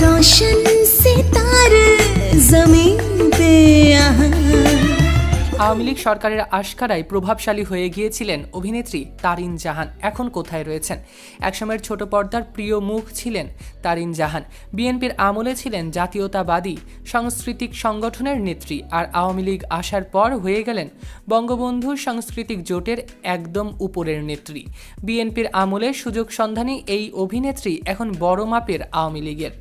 रोशन सितारे जमीन पे यहाँ আওয়ামী লীগ সরকারের আশকারায় প্রভাবশালী হয়ে গিয়েছিলেন অভিনেত্রী তারিন জাহান এখন কোথায় রয়েছেন একসময়ের ছোট পর্দার প্রিয় মুখ ছিলেন তারিন জাহান বিএনপির আমলে ছিলেন জাতীয়তাবাদী সাংস্কৃতিক সংগঠনের নেত্রী আর আওয়ামী লীগ আসার পর হয়ে গেলেন বঙ্গবন্ধু সাংস্কৃতিক জোটের একদম উপরের নেত্রী বিএনপির আমলে সুযোগ সন্ধানী এই অভিনেত্রী এখন বড় মাপের আওয়ামী লীগের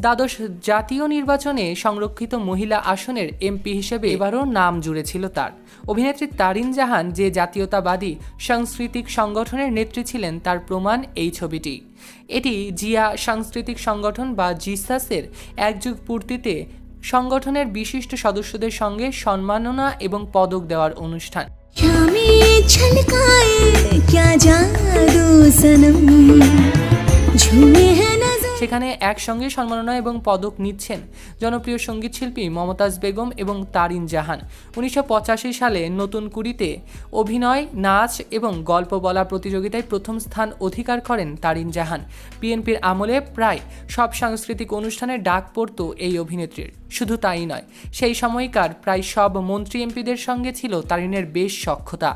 দ্বাদশ জাতীয় নির্বাচনে সংরক্ষিত মহিলা আসনের এমপি হিসেবে এবারও নাম জুড়েছিল তার। অভিনেত্রী তারিন জাহান যে জাতীয়তাবাদী সাংস্কৃতিক সংগঠনের নেত্রী ছিলেন তার প্রমাণ এই ছবিটি। এটি জিয়া সাংস্কৃতিক সংগঠন বা জিসাসের একযুগ পূর্তিতে সংগঠনের বিশিষ্ট সদস্যদের সঙ্গে সম্মাননা এবং পদক দেওয়ার অনুষ্ঠান। সেখানে একসঙ্গে সম্মাননা এবং পদক নিচ্ছেন জনপ্রিয় সংগীত শিল্পী মমতাজ বেগম এবং তারিন জাহান। উনিশশো পঁচাশি সালে নতুন কুড়িতে অভিনয়, নাচ এবং গল্প বলা প্রতিযোগিতায় প্রথম স্থান অধিকার করেন তারিন জাহান। বিএনপির আমলে প্রায় সব সাংস্কৃতিক অনুষ্ঠানে ডাক পড়তো এই অভিনেত্রীর। শুধু তাই নয়, সেই সময়কার প্রায় সব মন্ত্রী এমপিদের সঙ্গে ছিল তারিনের বেশ সক্ষতা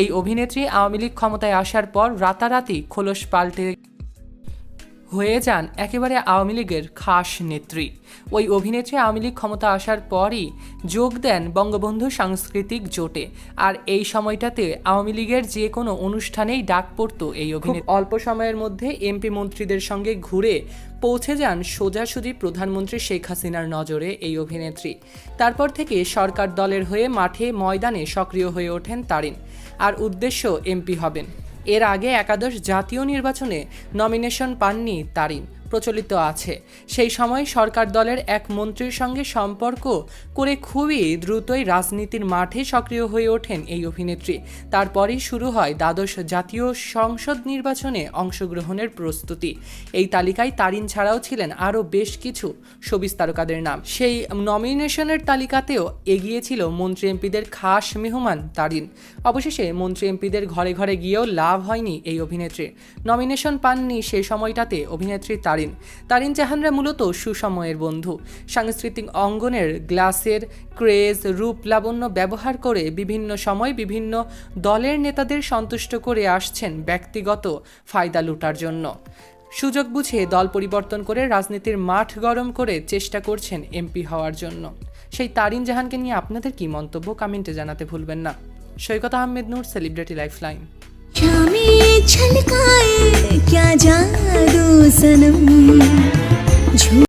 এই অভিনেত্রী আওয়ামী লীগ ক্ষমতায় আসার পর রাতারাতি খোলস পাল্টে হয়ে যান একেবারে আওয়ামী লীগের খাস নেত্রী। ওই অভিনেত্রী আওয়ামী লীগ ক্ষমতা আসার পরই যোগ দেন বঙ্গবন্ধু সাংস্কৃতিক জোটে। আর এই সময়টাতে আওয়ামী লীগের যে কোনো অনুষ্ঠানেই ডাক পড়তো এই অভিনেত্রী। অল্প সময়ের মধ্যে এমপি মন্ত্রীদের সঙ্গে ঘুরে পৌঁছে যান সোজাসুজি প্রধানমন্ত্রী শেখ হাসিনার নজরে এই অভিনেত্রী। তারপর থেকে সরকার দলের হয়ে মাঠে ময়দানে সক্রিয় হয়ে ওঠেন তারিন। আর উদ্দেশ্য এমপি হবেন। এর আগে একাদশ জাতীয় নির্বাচনে নমিনেশন পাননি তারিন। প্রচলিত আছে। সেই সময় সরকার দলের এক মন্ত্রীর সঙ্গে সম্পর্ক করে খুবই দ্রুতই রাজনীতির মাঠে সক্রিয় হয়ে ওঠেন এই অভিনেত্রী। তারপরেই শুরু হয় দ্বাদশ জাতীয় সংসদ নির্বাচনে অংশগ্রহণের প্রস্তুতি। এই তালিকায় তারিন ছাড়াও ছিলেন আরও বেশ কিছু শোবিস তারকাদের নাম। সেই নমিনেশনের তালিকাতেও এগিয়ে ছিল মন্ত্রী এমপিদের খাস মেহমান তারিন। অবশেষে মন্ত্রী এমপিদের ঘরে ঘরে গিয়েও লাভ হয়নি এই অভিনেত্রীর। নমিনেশন পাননি সেই সময়টাতে অভিনেত্রী তারিন। তারিন জাহানরা মূলত সুসময়ের বন্ধু। সাংস্কৃতিক অঙ্গনের গ্লাসের ক্রেজ, রূপ, লাবণ্য ব্যবহার করে বিভিন্ন সময় বিভিন্ন দলের নেতাদের সন্তুষ্ট করে আসছেন ব্যক্তিগত ফায়দা লুটার জন্য। সুযোগ বুঝে দল পরিবর্তন করে রাজনীতির মাঠ গরম করে চেষ্টা করছেন এমপি হওয়ার জন্য। সেই তারিন জাহানকে নিয়ে আপনাদের কি মন্তব্য কমেন্টে জানাতে ভুলবেন না। Saikat Ahmed Noor, celebrity lifeline. शामें वसनम्